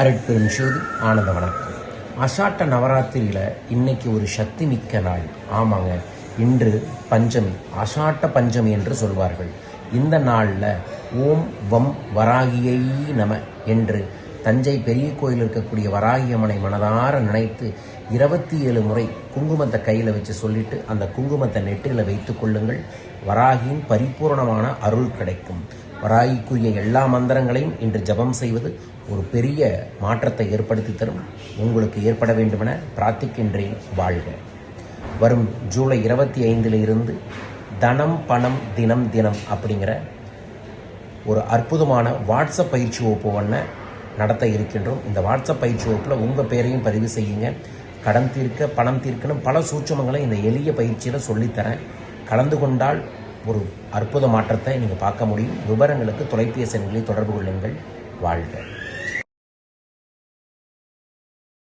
அருட்பெரும் ஜோதி ஆனந்த வணக்கம். அசாட்ட நவராத்திரியில் இன்னைக்கு ஒரு சக்தி மிக்க நாள். ஆமாங்க இன்று பஞ்சமி அசாட்ட பஞ்சமி என்று சொல்வார்கள். இந்த நாளில் ஓம் வம் வராகியை நம என்று தஞ்சை பெரிய கோயில் இருக்கக்கூடிய வராகி அம்மனை மனதார நினைத்து இருபத்தி ஏழு முறை குங்குமத்தை கையில் வச்சு சொல்லிட்டு அந்த குங்குமத்தை நெட்டில் வைத்து கொள்ளுங்கள். வராகியின் பரிபூரணமான அருள் கிடைக்கும். வராய்க்குரிய எல்லா மந்திரங்களையும் இன்று ஜபம் செய்வது ஒரு பெரிய மாற்றத்தை ஏற்படுத்தி தரும். உங்களுக்கு ஏற்பட வேண்டுமென பிரார்த்திக்கின்றேன் வாழ்க. வரும் ஜூலை இருபத்தி ஐந்தில் இருந்து தனம் பணம் தினம் தினம் அப்படிங்கிற ஒரு அற்புதமான வாட்ஸ்அப் பயிற்சி வகுப்பு ஒன்று நடத்த இருக்கின்றோம். இந்த வாட்ஸ்அப் பயிற்சி வகுப்பில் உங்கள் பேரையும் பதிவு செய்யுங்க. கடன் தீர்க்க பணம் தீர்க்கணும் பல சூட்சமங்களை இந்த எளிய பயிற்சியில் சொல்லித்தரேன். கலந்து கொண்டால் ஒரு அற்புத மாற்றத்தை நீங்கள் பார்க்க முடியும். விவரங்களுக்கு தொலைபேசி எண்களை தொடர்பு கொள்ளுங்கள். வாழ்க.